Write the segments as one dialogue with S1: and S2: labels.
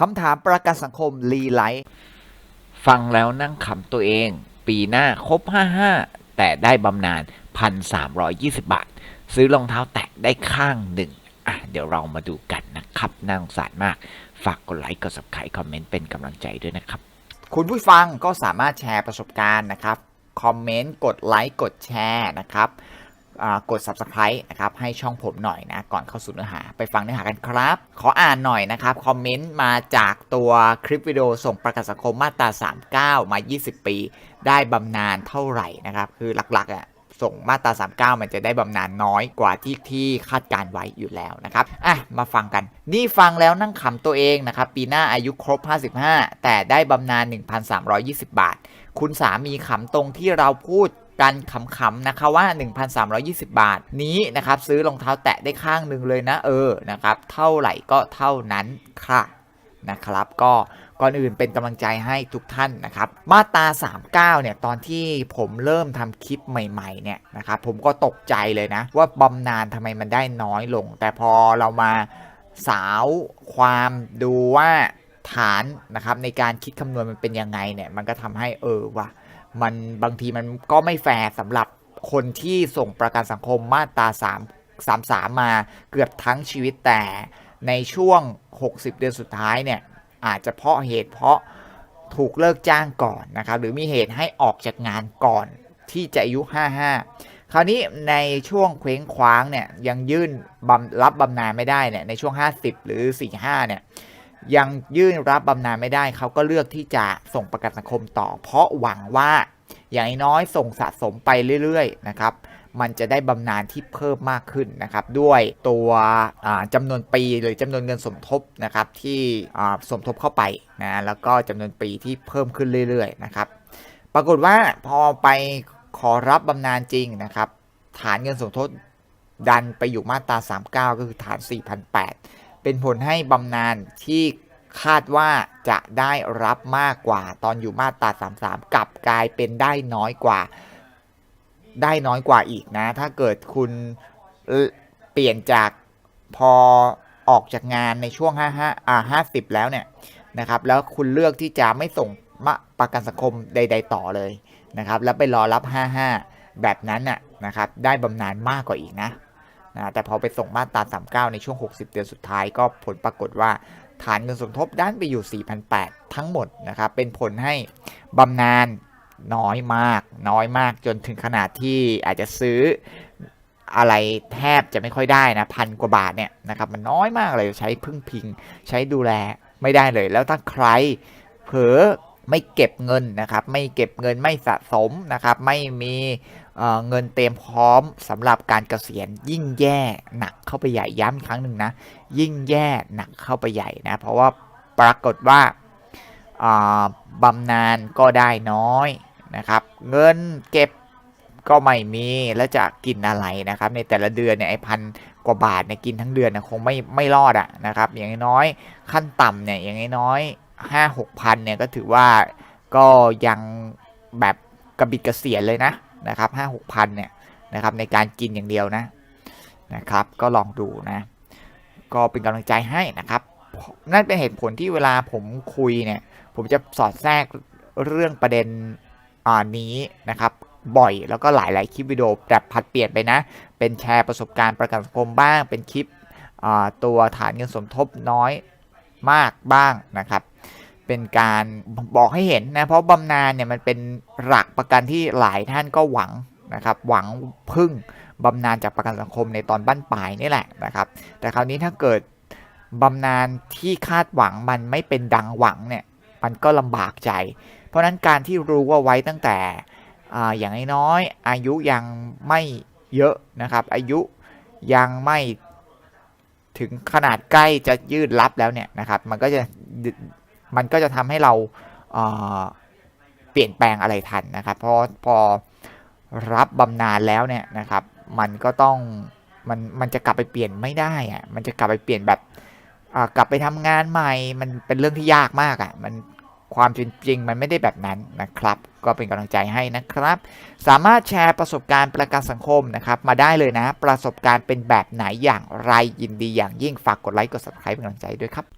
S1: คำถามประกันสังคมรีไลท์ฟังแล้วนั่งขำตัวเอง ปีหน้าครบ 55 แต่ได้บำนาญ1,320 บาท ซื้อรองเท้าแตะได้ข้างหนึ่งอะเดี๋ยวเรามาดูกันนะครับน่าสงสารมาก ฝากกดไลค์กด subscribe คอมเมนต์เป็นกำลังใจด้วยนะครับ คุณผู้ฟังก็สามารถแชร์ประสบการณ์นะครับ คอมเมนต์กดไลค์กดแชร์นะครับอ่า กด Subscribe นะครับให้ช่องผมหน่อยนะก่อนเข้าสู่เนื้อหาไปฟังเนื้อหากันครับ ขออ่านหน่อยนะครับคอมเมนต์มาจากตัวคลิปวิดีโอส่งประกันสังคมมาตรา 39 มา 20 ปี ได้บำนาญเท่าไหร่นะครับคือหลักๆอะส่งมาตรา 39 มันจะได้บำนาญน้อยกว่าที่ที่คาดการไว้อยู่แล้วนะครับ อะ มาฟังกัน นี่ฟังแล้วนั่งขำตัวเองนะครับ ปีหน้าอายุครบ 55 แต่ได้บำนาญ 1,320 บาท คุณสามีขำตรงที่เราพูด กันขำๆนะคะว่า 1,320 บาทนี้นะครับซื้อรองเท้าแตะได้ข้างหนึ่งเลยนะเออนะครับเท่าไหร่ก็เท่านั้นค่ะนะครับก็ก่อนอื่นเป็นกำลังใจให้ทุกท่านนะครับ มาตรา39เนี่ยตอนที่ผมเริ่มทำคลิปใหม่ๆเนี่ยนะครับผมก็ตกใจเลยนะ ว่าบำนาญทำไมมันได้น้อยลง แต่พอเรามาสาวความดูว่าฐานนะครับในการคิดคำนวณมันเป็นยังไงเนี่ยมันก็ทำให้เออว่ะ มันบางทีมันก็ไม่แฟร์สำหรับคนที่ส่งประกันสังคมมาตรา3 33 มาเกือบทั้งชีวิตแต่ในช่วง 60 เดือนสุดท้ายเนี่ยอาจจะเพราะเหตุเพราะถูกเลิกจ้างก่อนนะครับหรือมีเหตุให้ออกจากงานก่อนที่จะอายุ 55 คราวนี้ในช่วงเคว้งคว้างเนี่ยยังยื่นบำรับบำนาญไม่ได้เนี่ยในช่วง 50 หรือ 45 เนี่ย ยังยื่นรับบำนาญไม่ได้เขาก็เลือกที่จะส่งประกันสังคมต่อ เพราะหวังว่าอย่างน้อยส่งสะสมไปเรื่อยๆนะครับมันจะได้บำนาญที่เพิ่มมากขึ้นนะครับ ด้วยตัวจำนวนปีหรือจำนวนเงินสมทบนะครับที่สมทบเข้าไปนะแล้วก็จำนวนปีที่เพิ่มขึ้นเรื่อยๆนะครับ ปรากฏว่าพอไปขอรับบำนาญจริงนะครับ ฐานเงินสมทบดันไปอยู่มาตรา 39 ก็คือฐาน 4,008 เป็นผลให้บำนาญที่คาดว่าจะได้รับมากกว่า ตอนอยู่มาตรา33 กลับกลายเป็นได้น้อยกว่า ได้น้อยกว่าอีกนะ ถ้าเกิดคุณเอ่อเปลี่ยนจากพอออกจากงานในช่วง 55อ่า50 แล้วเนี่ยนะครับ แล้วคุณเลือกที่จะไม่ส่งมาประกันสังคมใด ๆ ต่อเลยนะครับ แล้วไปรอรับ 55 แบบนั้นน่ะนะครับ ได้บำนาญมากกว่าอีกนะ นะแต่พอไปส่งมาตรา 39 ในช่วง 60 เดือนสุดท้ายก็ผลปรากฏว่าฐานเงินสมทบด้านไปอยู่ 4,800 ทั้งหมดนะครับ เป็นผลให้บำนาญน้อยมาก น้อยมากจนถึงขนาดที่อาจจะซื้ออะไรแทบจะไม่ค่อยได้นะพันกว่าบาทเนี่ยนะครับมันน้อยมากเลยใช้พึ่งพิง ใช้ดูแลไม่ได้เลย แล้วถ้าใครเผลอ ไม่เก็บเงินนะครับ ไม่เก็บเงินไม่สะสมนะครับ ไม่มีเเงินเตรียมพร้อมสำหรับการเกษียณยิ่งแย่หนักเข้าไปใหญ่ย้ำอีกครั้งหนึ่งนะ ยิ่งแย่หนักเข้าไปใหญ่นะ เพราะว่าปรากฏว่าอ่าบำนาญก็ได้น้อยนะครับ เงินเก็บก็ไม่มีแล้วจะกินอะไรนะครับ ในแต่ละเดือนเนี่ยไอพันกว่าบาทเนี่ยกินทั้งเดือนนะคงไม่ไม่รอดอะนะครับ อย่างน้อยขั้นต่ำเนี่ยอย่างน้อย ห้าหกพันเนี่ยก็ถือว่าก็ยังแบบกระบิดกระเสียนเลยนะนะครับห้าหกพันเนี่ยนะครับในการกินอย่างเดียวนะนะครับ ก็ลองดูนะ ก็เป็นกำลังใจให้นะครับ นั่นเป็นเหตุผลที่เวลาผมคุยเนี่ย ผมจะสอดแทรกเรื่องประเด็นอ่านี้นะครับ บ่อยแล้วก็หลาย ๆ คลิปวิดีโอแบบผัดเปลี่ยนไปนะ เป็นแชร์ประสบการณ์ประกันสังคมบ้าง เป็นคลิปตัวฐานเงินสมทบน้อยมากบ้างนะครับ เป็นการบอกให้เห็นนะ เพราะบำนาญเนี่ยมันเป็นหลักประกันที่หลายท่านก็หวังนะครับ หวังพึ่งบำนาญจากประกันสังคมในตอนบั้นปลายนี่แหละนะครับ แต่คราวนี้ถ้าเกิดบำนาญที่คาดหวังมันไม่เป็นดังหวังเนี่ยมันก็ลำบากใจ เพราะฉะนั้นการที่รู้ว่าไว้ตั้งแต่ออย่างน้อยอายุยังไม่เยอะนะครับ อายุยังไม่ถึงขนาดใกล้จะยืดรับแล้วเนี่ยนะครับ มันก็จะ มันก็จะทำให้เราเเปลี่ยนแปลงอะไรทันนะครับเพราะพอรับบำนาญแล้วเนี่ยนะครับ มันก็ต้องมันมันจะกลับไปเปลี่ยนไม่ได้อะมันจะกลับไปเปลี่ยนแบบกลับไปทำงานใหม่ มันเป็นเรื่องที่ยากมากอะมันความจริงมันไม่ได้แบบนั้นนะครับ ก็เป็นกำลังใจให้นะครับ สามารถแชร์ประสบการณ์ประกันสังคมนะครับ มาได้เลยนะ ประสบการณ์เป็นแบบไหนอย่างไรยินดีอย่างยิ่งฝากกดไลค์กด subscribe เป็นกำลังใจด้วยครับ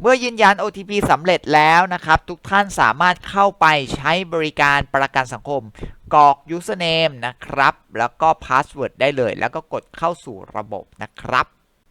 S1: เมื่อยืนยัน OTP สำเร็จแล้วนะครับ ทุกท่านสามารถเข้าไปใช้บริการประกันสังคมกรอก username นะครับ แล้วก็ password ได้เลย แล้วก็กดเข้าสู่ระบบนะครับ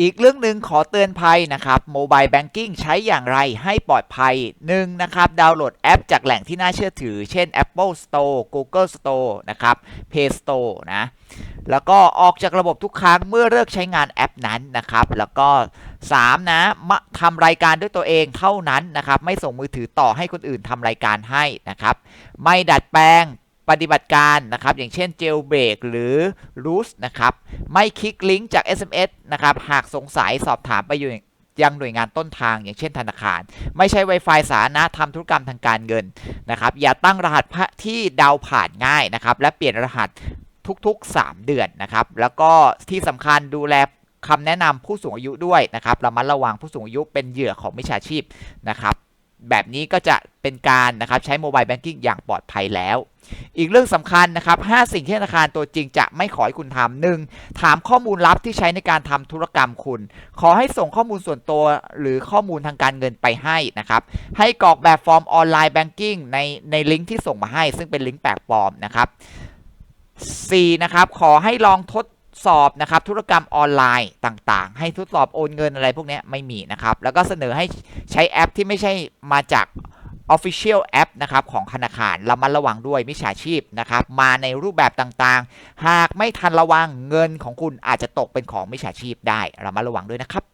S1: อีกเรื่องหนึ่งขอเตือนภัยนะครับ Mobile Banking ใช้อย่างไรให้ปลอดภัย 1. นะครับ ดาวน์โหลดแอปจากแหล่งที่น่าเชื่อถือ เช่น Apple Store Google Store นะครับ Play Store นะ แล้วก็ออกจากระบบทุกครั้งเมื่อเลิกใช้งานแอปนั้นนะครับ แล้วก็ 3. นะมาทำรายการด้วยตัวเองเท่านั้นนะครับ ไม่ส่งมือถือต่อให้คนอื่นทำรายการให้นะครับ ไม่ดัดแปลงปฏิบัติการนะครับ อย่างเช่น jailbreak หรือ root นะครับ ไม่คลิกลิงก์จาก SMS นะครับ หากสงสัยสอบถามไปอยู่ยังหน่วยงานต้นทางอย่างเช่นธนาคาร ไม่ใช้ Wi-Fi สาธารณะทำธุรกรรมทางการเงินนะครับ อย่าตั้งรหัสที่เดาผ่านง่ายนะครับ และเปลี่ยนรหัสทุกๆ 3 เดือนนะครับ แล้วก็ที่สำคัญดูแล คำแนะนำผู้สูงอายุด้วยนะครับระมัดระวังผู้สูงอายุเป็นเหยื่อของมิจฉาชีพนะครับแบบนี้ก็จะเป็นการนะครับใช้โมบายแบงกิ้งอย่างปลอดภัยแล้ว อีกเรื่องสำคัญนะครับ 5 สิ่งที่ธนาคารตัวจริงจะไม่ขอให้คุณทำหนึ่งถามข้อมูลลับที่ใช้ในการทำธุรกรรมคุณ ขอให้ส่งข้อมูลส่วนตัวหรือข้อมูลทางการเงินไปให้นะครับ ให้กรอกแบบฟอร์มออนไลน์แบงกิ้งในในลิงก์ที่ส่งมาให้ ซึ่งเป็นลิงก์แปลกปลอมนะครับ 4. นะครับ ขอให้ลองทด สอบนะครับธุรกรรมออนไลน์ต่างๆ ให้ทดสอบโอนเงินอะไรพวกนี้ไม่มีนะครับ แล้วก็เสนอให้ใช้แอปที่ไม่ใช่มาจาก Official App นะครับของธนาคารระมัดระวังด้วยมิจฉาชีพนะครับมาในรูปแบบต่างๆ หากไม่ทันระวังเงินของคุณอาจจะตกเป็นของมิจฉาชีพได้ระมัดระวังด้วยนะครับ